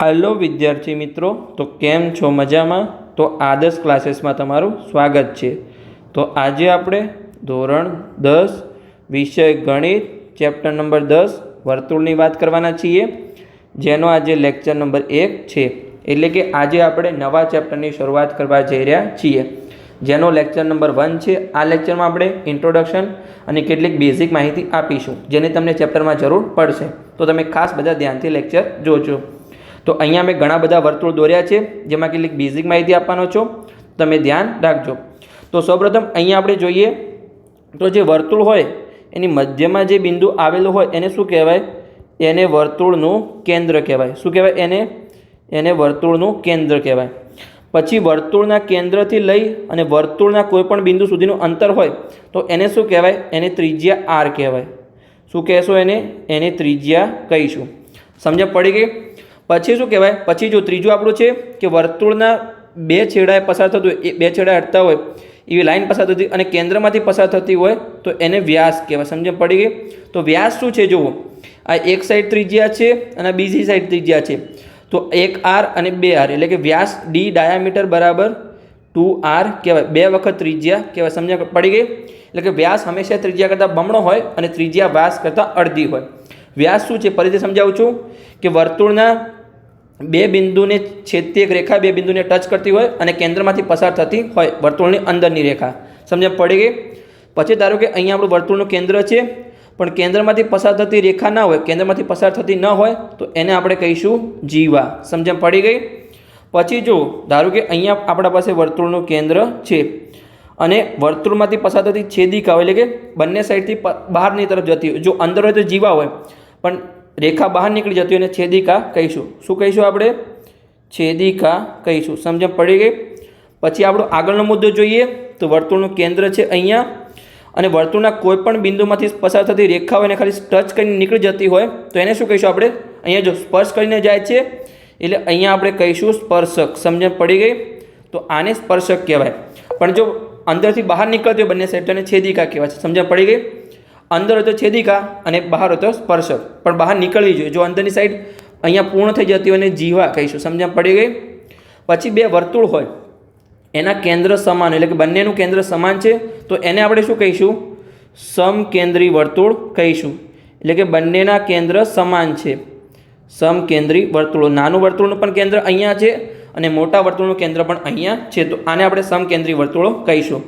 હાલો વિદ્યાર્થી મિત્રો, તો કેમ છો મજામાં? તો આદર્શ ક્લાસીસમાં તમારું સ્વાગત છે. તો આજે આપણે ધોરણ દસ, વિષય ગણિત, ચેપ્ટર નંબર દસ, વર્તુળની વાત કરવાના છીએ, જેનો આજે લેક્ચર નંબર એક છે. એટલે કે આજે આપણે નવા ચેપ્ટરની શરૂઆત કરવા જઈ રહ્યા છીએ. જેનો લેક્ચર નંબર વન છે. આ લેક્ચરમાં આપણે ઇન્ટ્રોડક્શન અને કેટલીક બેઝિક માહિતી આપીશું, જેની તમને ચેપ્ટરમાં જરૂર પડશે. તો તમે ખાસ બધા ધ્યાનથી લેક્ચર જોજો. તો અહીંયા મેં ઘણા બધા વર્તુળ દોર્યા છે, જેમાં કેટલીક બેઝિક માહિતી આપવાનો છો. તમે ધ્યાન રાખજો. તો સૌપ્રથમ અહીંયા આપણે જોઈએ, તો જે વર્તુળ હોય, એની મધ્યમાં જે બિંદુ આવેલું હોય, એને શું કહેવાય? એને વર્તુળનું કેન્દ્ર કહેવાય. શું કહેવાય એને? એને વર્તુળનું કેન્દ્ર કહેવાય. પછી વર્તુળના કેન્દ્રથી લઈ અને વર્તુળના કોઈ પણ બિંદુ સુધીનું અંતર હોય, તો એને શું કહેવાય? એને ત્રિજ્યા આર કહેવાય. શું કહેશો એને? એને ત્રિજ્યા કહીશું. સમજ પડી ગઈ? પછી શું કહેવાય? પછી જો ત્રીજું આપણું છે કે વર્તુળના બે છેડાએ પસાર થતું હોય, એ બે છેડા અટતા હોય, એવી લાઈન પસાર થતી અને કેન્દ્રમાંથી પસાર થતી હોય, તો એને વ્યાસ કહેવાય. સમજણ પડી ગઈ? તો વ્યાસ શું છે? જુઓ, આ એક સાઈડ ત્રિજ્યા છે અને બીજી સાઈડ ત્રિજ્યા છે. તો એક આર અને બે આર એટલે કે વ્યાસ ડી ડાયામીટર બરાબર ટુ આર કહેવાય. બે વખત ત્રિજ્યા કહેવાય. સમજણ પડી ગઈ? એટલે કે વ્યાસ હંમેશા ત્રિજ્યા કરતાં બમણો હોય અને ત્રિજ્યા વ્યાસ કરતાં અડધી હોય. વ્યાસ શું છે? ફરીથી સમજાવું છું કે વર્તુળના બે બિંદુને છેદતી એક રેખા બે બિંદુને ટચ કરતી હોય અને કેન્દ્રમાંથી પસાર થતી હોય વર્તુળની અંદરની રેખા. સમજણ પડી ગઈ? પછી ધારો કે અહીંયા આપણું વર્તુળનું કેન્દ્ર છે, પણ કેન્દ્રમાંથી પસાર થતી રેખા ના હોય, કેન્દ્રમાંથી પસાર થતી ન હોય, તો એને આપણે કહીશું જીવા. સમજણ પડી ગઈ? પછી જો ધારો કે અહીંયા આપણા પાસે વર્તુળનું કેન્દ્ર છે અને વર્તુળમાંથી પસાર થતી છેદિકા હોય એટલે કે બંને સાઈડથી બહારની તરફ જતી હોય. જો અંદર હોય તો જીવા હોય, પણ રેખા બહાર નીકળી જતી હોય અને છેદિકા કહીશું. શું કહીશું આપણે? છેદિકા કહીશું. સમજણ પડી ગઈ? પછી આપણો આગળનો મુદ્દો જોઈએ તો વર્તુળનું કેન્દ્ર છે અહીંયા. અને વર્તુળના કોઈ પણ બિંદુમાંથી પસાર થતી રેખા હોય એને ખાલી ટચ કરીને નીકળી જતી હોય તો એને શું કહીશું આપણે? અહીંયા જો સ્પર્શ કરીને જાય છે, એટલે અહીંયા આપણે કહીશું સ્પર્શક. સમજણ પડી ગઈ? તો આને સ્પર્શક કહેવાય. પણ જો અંદરથી બહાર નીકળતી હોય બંને સાઈડ તો એને છેદિકા કહેવાય છે. સમજણ પડી ગઈ? અંદર હતો છેદિકા અને બહાર હતો સ્પર્શક. પણ બહાર નીકળવી જોઈએ. જો અંદરની સાઈડ અહીંયા પૂર્ણ થઈ જતી હોય એને જીવા કહીશું. સમજણ પડી ગઈ? પછી બે વર્તુળ હોય. એના કેન્દ્ર સમાન એટલે કે બંનેનું કેન્દ્ર સમાન છે. તો એને આપણે શું કહીશું? સમકેન્દ્રી વર્તુળ કહીશું. એટલે કે બંનેના કેન્દ્ર સમાન છે. સમકેન્દ્રી વર્તુળો. નાનું વર્તુળનું પણ કેન્દ્ર અહીંયા છે અને મોટા વર્તુળનું કેન્દ્ર પણ અહીંયા છે. તો આને આપણે સમકેન્દ્રી વર્તુળો કહીશું.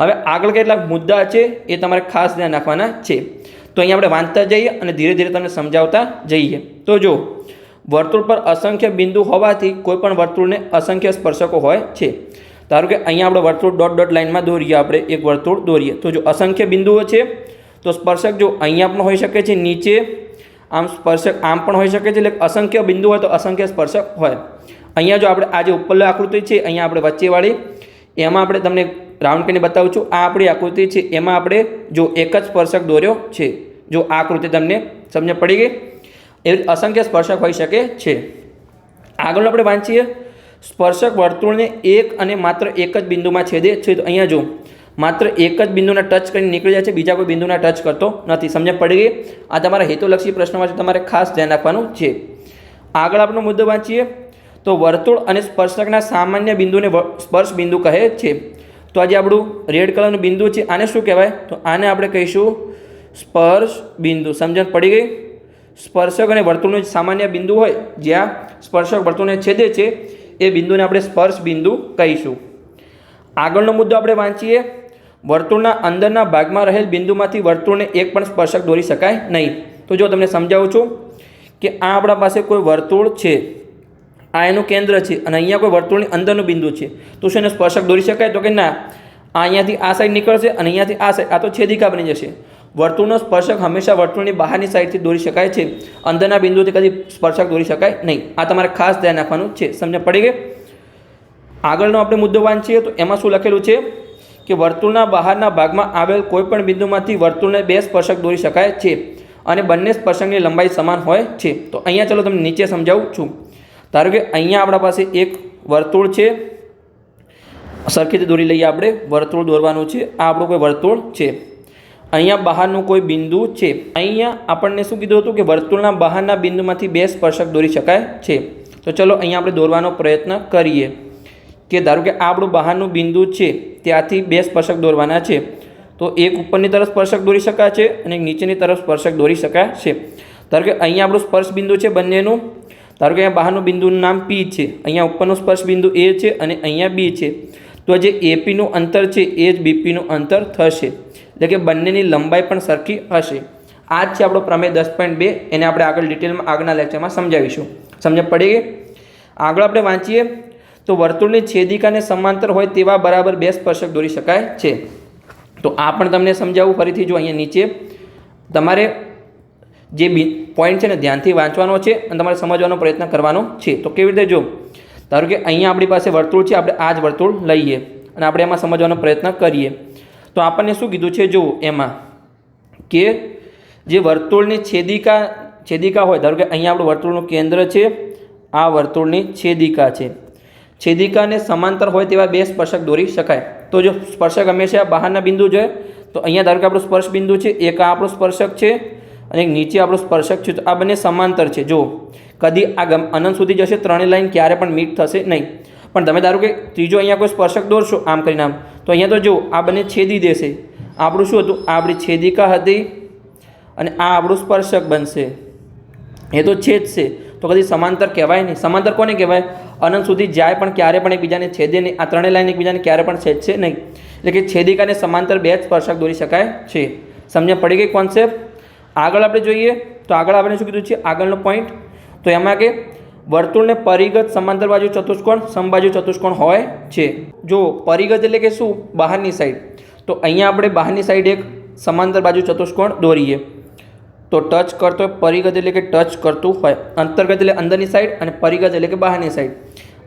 હવે આગળ કેટલાક મુદ્દા છે એ તમારે ખાસ ધ્યાન રાખવાના છે. તો અહીંયા આપણે વાંચતા જઈએ અને ધીરે ધીરે તમને સમજાવતા જઈએ. તો જો વર્તુળ પર અસંખ્ય બિંદુ હોવાથી કોઈ પણ વર્તુળને અસંખ્ય સ્પર્શકો હોય છે. ધારો કે અહીંયા આપણે વર્તુળ ડોટ ડોટ લાઇનમાં દોરીએ, આપણે એક વર્તુળ દોરીએ. તો જો અસંખ્ય બિંદુઓ છે, તો સ્પર્શક જો અહીંયા પણ હોઈ શકે છે, નીચે આમ સ્પર્શક આમ પણ હોઈ શકે છે, એટલે અસંખ્ય બિંદુ હોય તો અસંખ્ય સ્પર્શક હોય. અહીંયા જો આપણે આ જે ઉપરની આકૃતિ છે, અહીંયા આપણે વચ્ચેવાળી, એમાં આપણે તમને રાઉન્ડ કરીને બતાવું છું, આ આપણી આકૃતિ છે. એમાં આપણે જો એક જ સ્પર્શક દોર્યો છે, જો આ આકૃતિ તમને સમજ પડી ગઈ? એવી અસંખ્ય સ્પર્શક હોઈ શકે છે. આગળ આપણે વાંચીએ. સ્પર્શક વર્તુળને એક અને માત્ર એક જ બિંદુમાં છેદે છે. તો અહીંયા જો, માત્ર એક જ બિંદુના ટચ કરીને નીકળી જાય છે, બીજા કોઈ બિંદુના ટચ કરતો નથી. સમજ પડી ગઈ? આ તમારા હેતુલક્ષી પ્રશ્નમાં છે તમારે ખાસ ધ્યાન રાખવાનું છે. આગળ આપણો મુદ્દો વાંચીએ. તો વર્તુળ અને સ્પર્શકના સામાન્ય બિંદુને સ્પર્શ બિંદુ કહે છે. તો આજે આપણું રેડ કલરનું બિંદુ છે. આને શું કહેવાય? તો આને આપણે કહીશું સ્પર્શ બિંદુ. સમજણ પડી ગઈ? સ્પર્શક અને વર્તુળનું સામાન્ય બિંદુ હોય, જ્યાં સ્પર્શક વર્તુળને છેદે છે, એ બિંદુને આપણે સ્પર્શ બિંદુ કહીશું. આગળનો મુદ્દો આપણે વાંચીએ. વર્તુળના અંદરના ભાગમાં રહેલ બિંદુમાંથી વર્તુળને એક પણ સ્પર્શક દોરી શકાય નહીં. તો જો તમને સમજાવું છું કે આ આપણા પાસે કોઈ વર્તુળ છે આ એનું કેન્દ્ર છે અને અહીંયા કોઈ વર્તુળની અંદરનું બિંદુ છે. તો શું એને સ્પર્શક દોરી શકાય? તો કે ના. આ અહીંયાથી આ સાઈડ નીકળશે અને અહીંયાથી આ સાઈડ આ તો છેદિકા બની જશે. વર્તુળનો સ્પર્શક હંમેશા વર્તુળની બહારની સાઈડથી દોરી શકાય છે. અંદરના બિંદુથી કદી સ્પર્શક દોરી શકાય નહીં. આ તમારે ખાસ ધ્યાન રાખવાનું છે. સમજ પડી ગઈ? આગળનો આપણે મુદ્દો વાંચીએ તો એમાં શું લખેલું છે કે વર્તુળના બહારના ભાગમાં આવેલ કોઈપણ બિંદુમાંથી વર્તુળને બે સ્પર્શક દોરી શકાય છે અને બંને સ્પર્શકની લંબાઈ સમાન હોય છે. તો અહીંયા ચલો તમને નીચે સમજાવું છું. ધારો કે અહીંયા આપણા પાસે એક વર્તુળ છે. સરખી રીતે દોરી લઈએ આપણે. વર્તુળ દોરવાનું છે. આ આપણું કોઈ વર્તુળ છે. અહીંયા બહારનું કોઈ બિંદુ છે. અહીંયા આપણને શું કીધું હતું કે વર્તુળના બહારના બિંદુમાંથી બે સ્પર્શક દોરી શકાય છે. તો ચલો અહીંયા આપણે દોરવાનો પ્રયત્ન કરીએ કે ધારો કે આ આપણું બહારનું બિંદુ છે, ત્યાંથી બે સ્પર્શક દોરવાના છે. તો એક ઉપરની તરફ સ્પર્શક દોરી શકાય છે અને નીચેની તરફ સ્પર્શક દોરી શકાય છે. ધારો કે અહીંયા આપણું સ્પર્શ બિંદુ છે બંનેનું. ધારો કે અહીંયા બહારનું બિંદુનું નામ પી છે, અહીંયા ઉપરનું સ્પર્શ બિંદુ એ છે અને અહીંયા બી છે. તો જે એપીનું અંતર છે, એ જ બીપીનું અંતર થશે. એટલે કે બંનેની લંબાઈ પણ સરખી હશે. આ જ છે આપણો પ્રમેય દસ પોઈન્ટ બે, એને આપણે આગળ ડિટેલમાં આગળના લેક્ચરમાં સમજાવીશું. સમજ પડી ગઈ? આગળ આપણે વાંચીએ. તો વર્તુળની છેદિકાને સમાંતર હોય તેવા બરાબર બે સ્પર્શક દોરી શકાય છે. તો આ પણ તમને સમજાવું ફરીથી જો અહીંયા નીચે. તમારે જે બી પોઈન્ટ છે ને ધ્યાનથી વાંચવાનો છે અને તમારે સમજવાનો પ્રયત્ન કરવાનો છે. તો કેવી રીતે જો? ધારો કે અહીંયા આપણી પાસે વર્તુળ છે, આપણે આ જ વર્તુળ લઈએ અને આપણે એમાં સમજવાનો પ્રયત્ન કરીએ. તો આપણને શું કીધું છે? જો એમાં કે જે વર્તુળની છેદિકા છેદિકા હોય, ધારો કે અહીંયા આપણું વર્તુળનું કેન્દ્ર છે, આ વર્તુળની છેદિકા છે. છેદિકાને સમાંતર હોય તેવા બે સ્પર્શક દોરી શકાય. તો જો સ્પર્શક હંમેશા બહારના બિંદુ જોઈએ તો અહીંયા ધારો કે આપણું સ્પર્શ બિંદુ છે, એક આ આપણું સ્પર્શક છે અને એક નીચે આપણું સ્પર્શક છે, તો આ બંને સમાંતર છે. જો કદી આ ગમ અનંત સુધી જશે, ત્રણેય લાઈન ક્યારે પણ મીટ થશે નહીં. પણ તમે ધારો કે ત્રીજો અહીંયા કોઈ સ્પર્શક દોરશો, આમ કરીને આમ, તો અહીંયા તો જો આ બંને છેદી દેશે. આપણું શું હતું? આપણી છેદિકા હતી અને આ આપણું સ્પર્શક બનશે. એ તો છેદશે તો કદી સમાંતર કહેવાય નહીં. સમાંતર કોને કહેવાય? અનંત સુધી જાય પણ ક્યારે પણ એકબીજાને છેદે નહીં. આ ત્રણેય લાઈન એકબીજાને ક્યારે પણ છેદશે નહીં. એટલે કે છેદિકાને સમાંતર બે જ સ્પર્શક દોરી શકાય છે. સમજણ પડી ગઈ કોન્સેપ્ટ આગળ આપણે જોઈએ, તો આગળ આપણે શું કીધું છે? આગળનો પોઈન્ટ તો એમાં કે વર્તુળને પરિગત સમાંતર બાજુ ચતુષ્કોણ, સમબાજુ ચતુષ્કોણ હોય છે. જો પરિગત એટલે કે શું? બહારની સાઈડ તો અહીંયા આપણે બહારની સાઈડ એક સમાંતર બાજુ ચતુષ્કોણ દોરીએ. તો ટચ કરતો પરિગત એટલે કે ટચ કરતું હોય. અંતર્ગત એટલે અંદરની સાઈડ અને પરિગત એટલે કે બહારની સાઈડ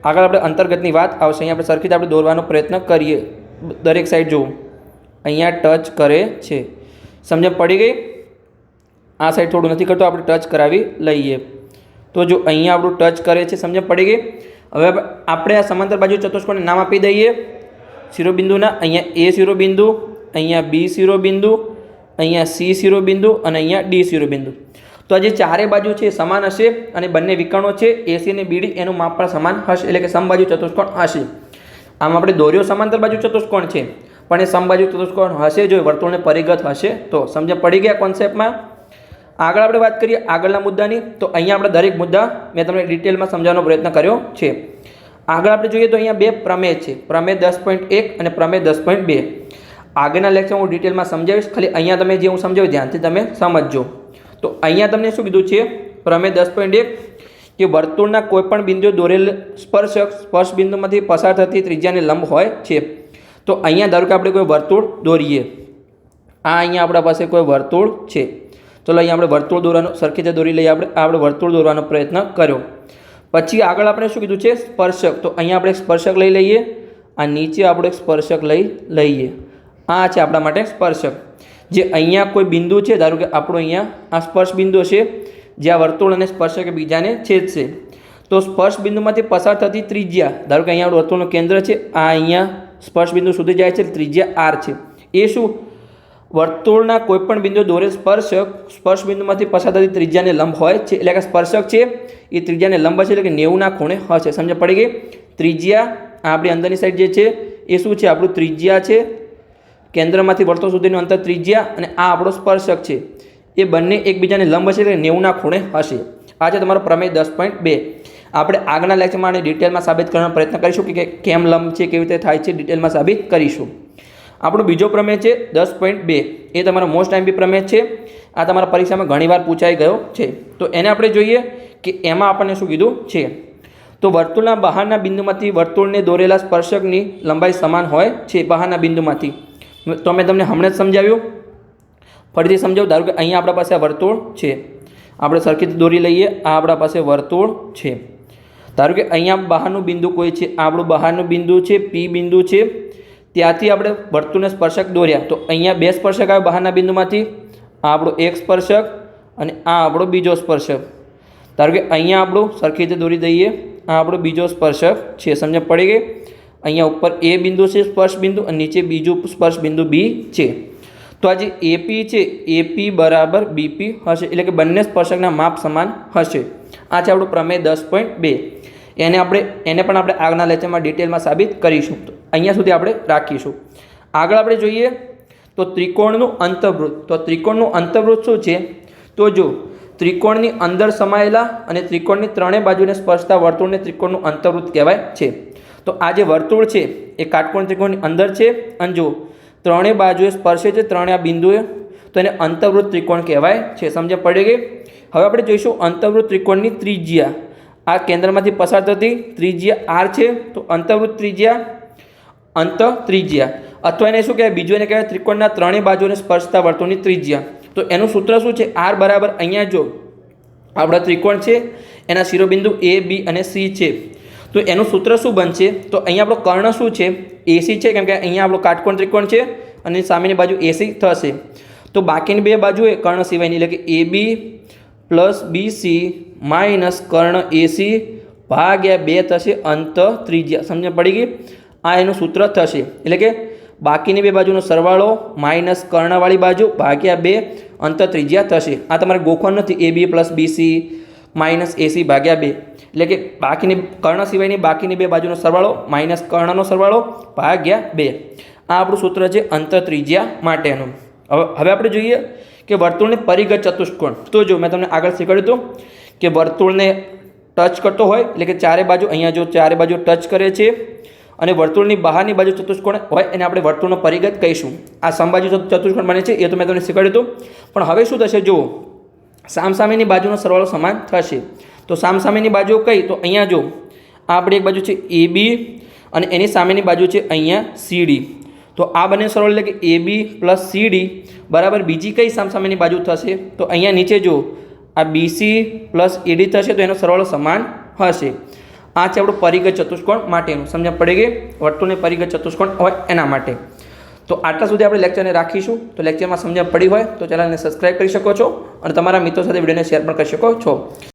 આગળ આપણે અંતર્ગતની વાત આવશે. અહીંયા આપણે સરખી આપણે દોરવાનો પ્રયત્ન કરીએ. દરેક સાઈડ જુઓ અહીંયા ટચ કરે છે. સમજણ પડી ગઈ? આ સાઈડ થોડું નથી કરતો, આપણે ટચ કરાવી લઈએ. તો જો અહીંયા આપણું ટચ કરે છે સમજ પડી ગઈ? હવે આપણે આ સમાંતર બાજુ ચતુષ્કોણને નામ આપી દઈએ. શિરોબિંદુના, અહીંયા એ શિરોબિંદુ, અહીંયા બી શિરોબિંદુ, અહીંયા સી શિરોબિંદુ અને અહીંયા ડી શિરોબિંદુ. તો આ જે ચારે બાજુ છે સમાન હશે અને બંને વિકર્ણો છે એસી અને બીડી એનું માપ પણ સમાન હશે, એટલે કે સમબાજુ ચતુષ્કોણ હશે. આમ આપણે દોર્યો સમાંતર બાજુ ચતુષ્કોણ છે, પણ એ સમબાજુ ચતુષ્કોણ હશે જો વર્તુળને પરિગત હશે, તો સમજ પડી ગયા કોન્સેપ્ટમાં આગળ આપણે વાત કરીએ આગળના મુદ્દાની, તો અહીંયા આપણે દરેક મુદ્દા મેં તમને ડિટેલમાં સમજાવવાનો પ્રયત્ન કર્યો છે. આગળ આપણે જોઈએ તો અહીંયા બે પ્રમેય છે, પ્રમેય દસ પોઈન્ટ એક અને પ્રમેય દસ પોઈન્ટ બે. આગળના લેક્ચર હું ડિટેલમાં સમજાવીશ, ખાલી અહીંયા તમે જે હું સમજાવ્યું ધ્યાનથી તમે સમજજો. તો અહીંયા તમને શું કીધું છે? પ્રમેય દસ પોઈન્ટ એક, કે વર્તુળના કોઈપણ બિંદુએ દોરેલ સ્પર્શક સ્પર્શ બિંદુમાંથી પસાર થતી ત્રિજ્યાને લંબ હોય છે. તો અહીંયા ધારો કે આપણે કોઈ વર્તુળ દોરીએ, આ અહીંયા આપણા પાસે કોઈ વર્તુળ છે. ચલો અહીંયા આપણે વર્તુળ દોરવાનો, સરખી રીતે દોરી લઈએ આપણે આપણે વર્તુળ દોરવાનો પ્રયત્ન કર્યો. પછી આગળ આપણે શું કીધું છે? સ્પર્શક. તો અહીંયા આપણે સ્પર્શક લઈ લઈએ, આ નીચે આપણે સ્પર્શક લઈ લઈએ. આ છે આપણા માટે સ્પર્શક. જે અહીંયા કોઈ બિંદુ છે, ધારો કે આપણો અહીંયા આ સ્પર્શ બિંદુ છે જ્યાં વર્તુળ અને સ્પર્શક બીજાને છેદશે. તો સ્પર્શ બિંદુમાંથી પસાર થતી ત્રિજ્યા, ધારો કે અહીંયા વર્તુળનું કેન્દ્ર છે, આ અહીંયા સ્પર્શ બિંદુ સુધી જાય છે, ત્રિજ્યા આર છે. એ શું? વર્તુળના કોઈપણ બિંદુ દોરે સ્પર્શક સ્પર્શ બિંદુમાંથી પસાર થતી ત્રિજ્યાને લંબ હોય છે. એટલે કે સ્પર્શક છે, એ ત્રિજ્યાને લંબ છે એટલે કે નેવુંના ખૂણે હશે. સમજ પડી ગઈ? ત્રિજ્યા આપણી અંદરની સાઈડ જે છે, એ શું છે? આપણું ત્રિજ્યા છે. કેન્દ્રમાંથી વર્તુળ સુધીનું અંતર ત્રિજ્યા અને આ આપણો સ્પર્શક છે. એ બંને એકબીજાને લંબ હશે એટલે નેવુંના ખૂણે હશે. આ છે તમારો પ્રમેય દસ પોઈન્ટ બે. આપણે આગળના લેક્ચરમાં આને ડિટેલમાં સાબિત કરવાનો પ્રયત્ન કરીશું કે કેમ લંબ છે, કેવી રીતે થાય છે ડિટેલમાં સાબિત કરીશું. આપણો બીજો પ્રમેય છે દસ પોઈન્ટ બે. એ તમારો મોસ્ટ ટાઈમ બી પ્રમેય છે. આ તમારા પરીક્ષામાં ઘણીવાર પૂછાઈ ગયો છે. તો એને આપણે જોઈએ કે એમાં આપણને શું કીધું છે? તો વર્તુળના બહારના બિંદુમાંથી વર્તુળને દોરેલા સ્પર્શકની લંબાઈ સમાન હોય છે બહારના બિંદુમાંથી. તો મેં તમને હમણાં જ સમજાવ્યું. ફરીથી સમજાવું, ધારો કે અહીંયા આપણા પાસે વર્તુળ છે. આપણે સરખી દોરી લઈએ, આ આપણા પાસે વર્તુળ છે. ધારો કે અહીંયા બહારનું બિંદુ કોઈ છે, આપણું બહારનું બિંદુ છે પી બિંદુ છે. ત્યાંથી આપણે વર્તુળને સ્પર્શક દોર્યા. તો અહીંયા બે સ્પર્શક આવે બહારના બિંદુમાંથી. આ આપણો એક સ્પર્શક અને આ આપણો બીજો સ્પર્શક. ધારો કે અહીંયા આપણું સરખી રીતે દોરી દઈએ. આ આપણો બીજો સ્પર્શક છે. સમજ પડી ગઈ? અહીંયા ઉપર એ બિંદુ છે સ્પર્શ બિંદુ અને નીચે બીજું સ્પર્શ બિંદુ બી છે. તો આ જે એપી છે એપી બરાબર બીપી હશે. એટલે કે બંને સ્પર્શકના માપ સમાન હશે. આ છે આપણું પ્રમેય દસ પોઈન્ટ બે. એને આપણે, એને પણ આપણે આગળના લેક્ચરમાં ડિટેલમાં સાબિત કરીશું. તો અહીંયા સુધી આપણે રાખીશું. આગળ આપણે જોઈએ તો ત્રિકોણનું અંતર્વૃત્ત. તો ત્રિકોણનું અંતર્વૃત્ત શું છે? તો જો ત્રિકોણની અંદર સમાયેલા અને ત્રિકોણની ત્રણેય બાજુને સ્પર્શતા વર્તુળને ત્રિકોણનું અંતર્વૃત્ત કહેવાય છે. તો આ જે વર્તુળ છે, એ કાટકોણ ત્રિકોણની અંદર છે. અને જો ત્રણેય બાજુએ સ્પર્શે છે, ત્રણેય બિંદુએ, તો એને અંતર્વૃત્ત ત્રિકોણ કહેવાય છે. સમજ પડી ગઈ? હવે આપણે જોઈશું અંતર્વૃત્ત ત્રિકોણની ત્રિજ્યા. આ કેન્દ્રમાંથી પસાર થતી ત્રિજ્યા આર છે, તો અંતર્વૃત્ત ત્રિજ્યા અંત ત્રિજ્યા અથવા એને શું કહેવાય? બીજું એને કહેવાય ત્રિકોણના ત્રણેય બાજુને સ્પર્શતા વર્તુળની ત્રિજ્યા. તો એનું સૂત્ર શું છે? આર બરાબર અહીંયા જો આપણા ત્રિકોણ છે, એના શિરોબિંદુ એ બી અને સી છે. તો એનું સૂત્ર શું બનશે? તો અહીંયા આપણો કર્ણ શું છે? એસી છે, કેમ કે અહીંયા આપણો કાટકોણ ત્રિકોણ છે અને સામેની બાજુ એસી થશે. તો બાકીની બે બાજુએ કર્ણ સિવાયની, એટલે કે A B plus BC minus કર્ણ એસી ભાગ્યા બે થશે અંત ત્રિજ્યા. સમજ પડી ગઈ? આ એનું સૂત્ર થશે. એટલે કે બાકીની બે બાજુનો સરવાળો માઇનસ કર્ણવાળી બાજુ ભાગ્યા બે અંત ત્રિજ્યા થશે. આ તમારે ગોખણ નથી. A B plus BC minus AC ભાગ્યા બે. એટલે કે બાકીની કર્ણ સિવાયની બાકીની બે બાજુનો સરવાળો માઇનસ કર્ણનો સરવાળો ભાગ્યા બે. આ આપણું સૂત્ર છે અંત ત્રિજ્યા માટેનું. હવે હવે આપણે જોઈએ કે વર્તુળની પરિગત ચતુષ્કોણ. તો જો મેં તમને આગળ શીખવાડ્યું હતું કે વર્તુળને ટચ કરતો હોય, એટલે કે ચારે બાજુ, અહીંયા જો ચારે બાજુ ટચ કરે છે, અને વર્તુળની બહારની બાજુ ચતુષ્કોણ હોય, એને આપણે વર્તુળનો પરિગત કહીશું. આ સમબાજુ ચતુષ્કોણ બને છે, એ તો મેં તમને શીખવાડ્યું હતું. પણ હવે શું થશે, જુઓ. સામસામેની બાજુનો સરવાળો સમાન થશે. તો સામસામેની બાજુ કઈ? તો અહીંયા જો, આ આપણી એક બાજુ છે એ બી, અને એની સામેની બાજુ છે અહીંયા સીડી તો આ બંને સરવાળો એટલે કે એ બી પ્લસ સીડી બરાબર બીજી કઈ સામસામેની બાજુ થશે? તો અહીંયા નીચે જો આ બીસી પ્લસ ઈડી થશે તો એનો સરવાળો સમાન હશે. આ છે આપણું પરિગત ચતુષ્કોણ માટેનું. સમજણ પડી ગઈ? વર્તુળને પરિગત ચતુષ્કોણ હોય એના માટે. તો આટલા સુધી આપણે લેક્ચરને રાખીશું. તો લેક્ચરમાં સમજણ પડી હોય તો ચેનલને સબસ્ક્રાઈબ કરી શકો છો અને તમારા મિત્રો સાથે વિડીયોને શેર પણ કરી શકો છો.